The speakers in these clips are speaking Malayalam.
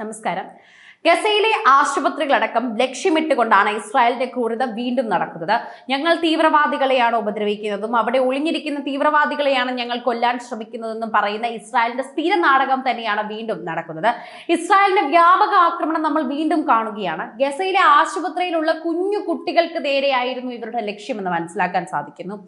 നമസ്കാരം. ഗസയിലെ ആശുപത്രികളടക്കം ലക്ഷ്യമിട്ടുകൊണ്ടാണ് ഇസ്രായേലിന്റെ ക്രൂരത വീണ്ടും നടക്കുന്നത്. ഞങ്ങൾ തീവ്രവാദികളെയാണ് ഉപദ്രവിക്കുന്നതും അവിടെ ഒളിഞ്ഞിരിക്കുന്ന തീവ്രവാദികളെയാണ് ഞങ്ങൾ കൊല്ലാൻ ശ്രമിക്കുന്നതെന്നും പറയുന്ന ഇസ്രായേലിന്റെ സ്ഥിര നാടകം തന്നെയാണ് വീണ്ടും നടക്കുന്നത്. ഇസ്രായേലിന്റെ വ്യാപക ആക്രമണം നമ്മൾ വീണ്ടും കാണുകയാണ്. ഗസയിലെ ആശുപത്രിയിലുള്ള കുഞ്ഞു കുട്ടികൾക്ക് നേരെയായിരുന്നു ഇവരുടെ ലക്ഷ്യമെന്ന് മനസ്സിലാക്കാൻ സാധിക്കുന്നു.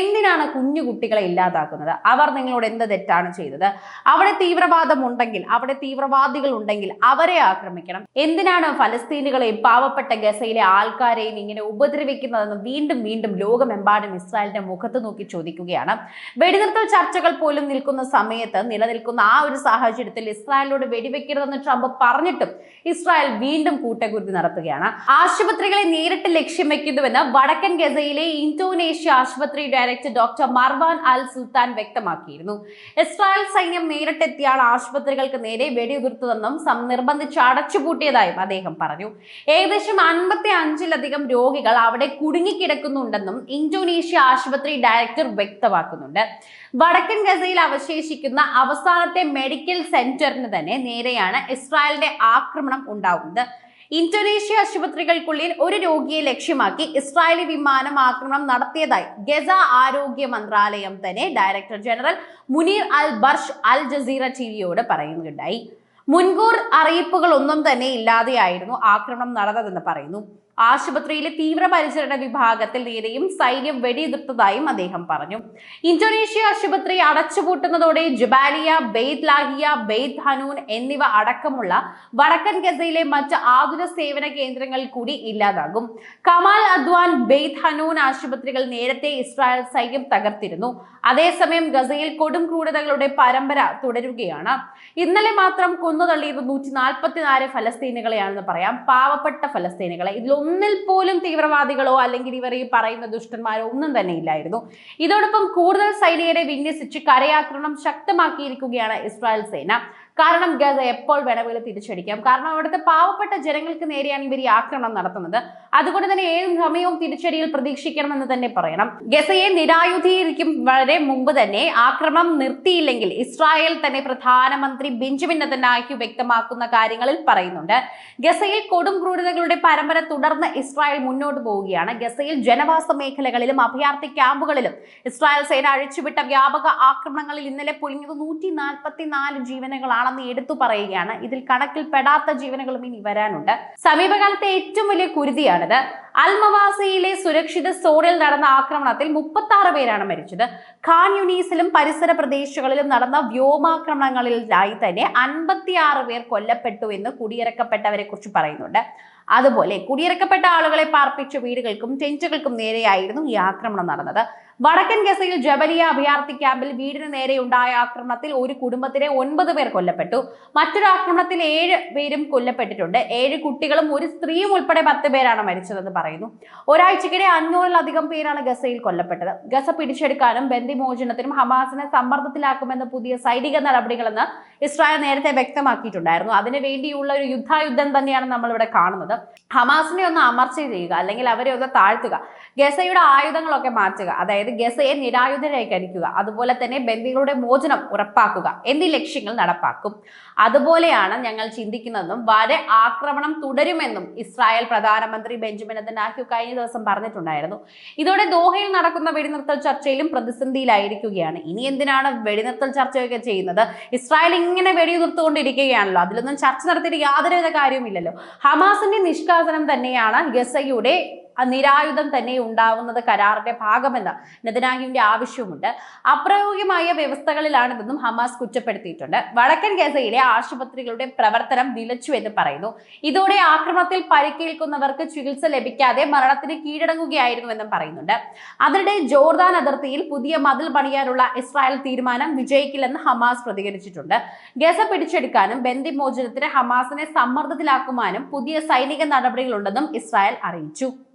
എന്തിനാണ് കുഞ്ഞു കുട്ടികളെ ഇല്ലാതാക്കുന്നത്? അവർ നിങ്ങളോട് എന്ത് തെറ്റാണ് ചെയ്തത്? അവിടെ തീവ്രവാദം ഉണ്ടെങ്കിൽ അവിടെ തീവ്രവാദികൾ ഉണ്ടെങ്കിൽ അവരെ ആക്രമിക്കണം. എന്തിനാണ് ഫലസ്തീനുകളെയും പാവപ്പെട്ട ഗസയിലെ ആൾക്കാരെയും ഇങ്ങനെ ഉപദ്രവിക്കുന്നതെന്ന് വീണ്ടും വീണ്ടും ലോകമെമ്പാടും ഇസ്രായേലിന്റെ മുഖത്ത് നോക്കി ചോദിക്കുകയാണ്. വെടിനിർത്തൽ ചർച്ചകൾ പോലും നിൽക്കുന്ന സമയത്ത് നിലനിൽക്കുന്ന ആ ഒരു സാഹചര്യത്തിൽ ഇസ്രായേലിനോട് വെടിവെക്കരുതെന്ന് ട്രംപ് പറഞ്ഞിട്ടും ഇസ്രായേൽ വീണ്ടും കൂട്ടക്കുരുതി നടത്തുകയാണ്. ആശുപത്രികളെ നേരിട്ട് ലക്ഷ്യം വെക്കുന്നുവെന്ന് വടക്കൻ ഗസയിലെ ഇന്തോനേഷ്യ ആശുപത്രി director doctor Marwan al Sultan വ്യക്തമാക്കിയിരുന്നു. ഇസ്രായേൽ സൈന്യം നേരിട്ടെത്തിയാണ് ആശുപത്രികൾക്ക് നേരെ വെടിയുതിർത്തതെന്നും നിർബന്ധിച്ച് നിർബന്ധിച്ച് അടച്ചുപൂട്ടിയതായും അദ്ദേഹം പറഞ്ഞു. ഏകദേശം അൻപത്തി അഞ്ചിലധികം രോഗികൾ അവിടെ കുടുങ്ങിക്കിടക്കുന്നുണ്ടെന്നും ഇന്തോനേഷ്യ ആശുപത്രി ഡയറക്ടർ വ്യക്തമാക്കുന്നുണ്ട്. വടക്കൻ ഗസയിൽ അവശേഷിക്കുന്ന അവസാനത്തെ മെഡിക്കൽ സെന്ററിന് തന്നെ നേരെയാണ് ഇസ്രായേലിന്റെ ആക്രമണം ഉണ്ടാകുന്നത് ഇന്തോനേഷ്യ ആശുപത്രികൾക്കുള്ളിൽ ഒരു രോഗിയെ ലക്ഷ്യമാക്കി ഇസ്രായേലി വിമാനം ആക്രമണം നടത്തിയതായി ഗസ ആരോഗ്യ മന്ത്രാലയം തന്നെ director general Munir al Barsh al Jazeera ടിവിയോട് പറയുകയുണ്ടായി. മുൻകൂർ അറിയിപ്പുകൾ ഒന്നും തന്നെ ഇല്ലാതെയായിരുന്നു ആക്രമണം നടന്നതെന്ന് പറയുന്നു. ആശുപത്രിയിലെ തീവ്രപരിചരണ വിഭാഗത്തിൽ നേരെയും സൈന്യം വെടിയുതിർത്തതായും അദ്ദേഹം പറഞ്ഞു. ഇന്തോനേഷ്യ ആശുപത്രി അടച്ചുപൂട്ടുന്നതോടെ ജുബാലിയ ബെയ്ത് ലാഹിയ ബെയ്ത് ഹനൂൻ എന്നിവ അടക്കമുള്ള വടക്കൻ ഗസയിലെ മറ്റ് ആതുര സേവന കേന്ദ്രങ്ങൾ കൂടി ഇല്ലാതാകും. കമാൽ അദ്വാൻ ബെയ്ത് ഹനൂൻ ആശുപത്രികൾ നേരത്തെ ഇസ്രായേൽ സൈന്യം തകർത്തിരുന്നു. അതേസമയം ഗസയിൽ കൊടും ക്രൂരതകളുടെ പരമ്പര തുടരുകയാണ്. ഇന്നലെ മാത്രം കൊന്നുതള്ളിയത് നൂറ്റി നാൽപ്പത്തിനാല് ഫലസ്തീനുകളെയാണെന്ന് പറയാം. പാവപ്പെട്ട ഫലസ്തീനുകളെ. ഇതിലൊന്നിൽ പോലും തീവ്രവാദികളോ അല്ലെങ്കിൽ ഇവർ ഈ പറയുന്ന ദുഷ്ടന്മാരോ ഒന്നും തന്നെ ഇല്ലായിരുന്നു. ഇതോടൊപ്പം കൂടുതൽ സൈനികരെ വിന്യസിച്ച് കരയാക്രമണം ശക്തമാക്കിയിരിക്കുകയാണ് ഇസ്രായേൽ സേന. കാരണം ഗസ എപ്പോൾ വേണമെങ്കിലും തിരിച്ചടിക്കാം. കാരണം അവിടുത്തെ പാവപ്പെട്ട ജനങ്ങൾക്ക് നേരെയാണ് ഇവർ ഈ ആക്രമണം നടത്തുന്നത്. അതുകൊണ്ട് തന്നെ ഏത് സമയവും തിരിച്ചടിയിൽ പ്രതീക്ഷിക്കണമെന്ന് തന്നെ പറയണം. ഗസയെ നിരായുധീകരിക്കും വളരെ മുമ്പ് തന്നെ ആക്രമണം നിർത്തിയില്ലെങ്കിൽ ഇസ്രായേൽ തന്നെ പ്രധാനമന്ത്രി ബെഞ്ചമിൻ നെതന്യാഹു വ്യക്തമാക്കുന്ന കാര്യങ്ങളിൽ പറയുന്നുണ്ട്. ഗസയിൽ കൊടും ക്രൂരതകളുടെ പരമ്പര തുടർന്ന് ഇസ്രായേൽ മുന്നോട്ട് പോവുകയാണ്. ഗസയിൽ ജനവാസ മേഖലകളിലും അഭയാർത്ഥി ക്യാമ്പുകളിലും ഇസ്രായേൽ സേന അഴിച്ചുവിട്ട വ്യാപക ആക്രമണങ്ങളിൽ ഇന്നലെ പൊലിഞ്ഞത് നൂറ്റി നാൽപ്പത്തിനാല് ജീവനുകളാണെന്ന് എടുത്തു പറയുകയാണ്. ഇതിൽ കണക്കിൽപ്പെടാത്ത ജീവനുകളും ഇനി വരാനുണ്ട്. സമീപകാലത്തെ ഏറ്റവും വലിയ കുരുതിയാണിത്. അൽമവാസിയിലെ സുരക്ഷിത സോണിൽ നടന്ന ആക്രമണത്തിൽ മുപ്പത്തി ആറ് പേരാണ് മരിച്ചത്. ഖാൻ യുനീസിലും പരിസര പ്രദേശങ്ങളിലും നടന്ന വ്യോമാക്രമണങ്ങളിലായി തന്നെ അൻപത്തിയാറ് പേർ കൊല്ലപ്പെട്ടു എന്ന് കുടിയിറക്കപ്പെട്ടവരെ കുറിച്ച് പറയുന്നുണ്ട്. അതുപോലെ കുടിയിറക്കപ്പെട്ട ആളുകളെ പാർപ്പിച്ച വീടുകൾക്കും ടെന്റുകൾക്കും നേരെയായിരുന്നു ഈ ആക്രമണം നടന്നത്. വടക്കൻ ഗസയിൽ ജബലിയ അഭയാർത്ഥി ക്യാമ്പിൽ വീടിന് നേരെ ഉണ്ടായ ആക്രമണത്തിൽ ഒരു കുടുംബത്തിലെ ഒൻപത് പേർ കൊല്ലപ്പെട്ടു. മറ്റൊരു ആക്രമണത്തിൽ ഏഴ് പേരും കൊല്ലപ്പെട്ടിട്ടുണ്ട്. ഏഴ് കുട്ടികളും ഒരു സ്ത്രീയും ഉൾപ്പെടെ പത്ത് പേരാണ് മരിച്ചതെന്ന് പറയുന്നു. ഒരാഴ്ചക്കിടെ അഞ്ഞൂറിലധികം പേരാണ് ഗസയിൽ കൊല്ലപ്പെട്ടത്. ഗസ പിടിച്ചെടുക്കാനും ബന്ദിമോചനത്തിനും ഹമാസിനെ സമ്മർദ്ദത്തിലാക്കുമെന്ന പുതിയ സൈനിക നടപടികളെന്ന് ഇസ്രായേൽ നേരത്തെ വ്യക്തമാക്കിയിട്ടുണ്ടായിരുന്നു. അതിനുവേണ്ടിയുള്ള ഒരു യുദ്ധായുദ്ധം തന്നെയാണ് നമ്മളിവിടെ കാണുന്നത്. ഹമാസിനെ ഒന്ന് അമർച്ച ചെയ്യുക അല്ലെങ്കിൽ അവരെ ഒന്ന് താഴ്ത്തുക ഗസയുടെ ആയുധങ്ങളൊക്കെ മാറ്റുക അതായത് ഗസയെ നിരായുധരായിരിക്കുക അതുപോലെ തന്നെ ബന്ദികളുടെ മോചനം ഉറപ്പാക്കുക. എന്നീ ലക്ഷ്യങ്ങൾ നടപ്പാക്കും. അതുപോലെയാണ് ഞങ്ങൾ ചിന്തിക്കുന്നതെന്നും വരെ ആക്രമണം തുടരുമെന്നും ഇസ്രായേൽ പ്രധാനമന്ത്രി ബെഞ്ചമിൻ നെതന്യാഹു കഴിഞ്ഞ ദിവസം പറഞ്ഞിട്ടുണ്ടായിരുന്നു. ഇതോടെ ദോഹയിൽ നടക്കുന്ന വെടിനിർത്തൽ ചർച്ചയിലും പ്രതിസന്ധിയിലായിരിക്കുകയാണ്. ഇനി എന്തിനാണ് വെടിനിർത്തൽ ചർച്ചയൊക്കെ ചെയ്യുന്നത്? ഇസ്രായേൽ ഇങ്ങനെ വെടിയുതിർത്തുകൊണ്ടിരിക്കുകയാണല്ലോ. അതിലൊന്നും ചർച്ച നടത്തിയിട്ട് യാതൊരുവിധ കാര്യവുമില്ലല്ലോ. ഹമാസിന്റെ നിഷ്കാസനം തന്നെയാണ് ഗസയുടെ നിരായുധം തന്നെ ഉണ്ടാവുന്നത് കരാറിന്റെ ഭാഗമെന്ന് നെതനാഹിയുടെ ആവശ്യവുമുണ്ട്. അപ്രയോഗ്യമായ വ്യവസ്ഥകളിലാണിതെന്നും ഹമാസ് കുറ്റപ്പെടുത്തിയിട്ടുണ്ട്. വടക്കൻ ഗസയിലെ ആശുപത്രികളുടെ പ്രവർത്തനം നിലച്ചു എന്ന് പറയുന്നു. ഇതോടെ ആക്രമണത്തിൽ പരിക്കേൽക്കുന്നവർക്ക് ചികിത്സ ലഭിക്കാതെ മരണത്തിന് കീഴടങ്ങുകയായിരുന്നുവെന്നും പറയുന്നുണ്ട്. അതിനിടെ ജോർദാൻ അതിർത്തിയിൽ പുതിയ മതിൽ പണിയാനുള്ള ഇസ്രായേൽ തീരുമാനം വിജയിക്കില്ലെന്ന് ഹമാസ് പ്രതികരിച്ചിട്ടുണ്ട്. ഗസ പിടിച്ചെടുക്കാനും ബന്ദിമോചനത്തിന് ഹമാസിനെ സമ്മർദ്ദത്തിലാക്കുവാനും പുതിയ സൈനിക നടപടികളുണ്ടെന്നും ഇസ്രായേൽ അറിയിച്ചു.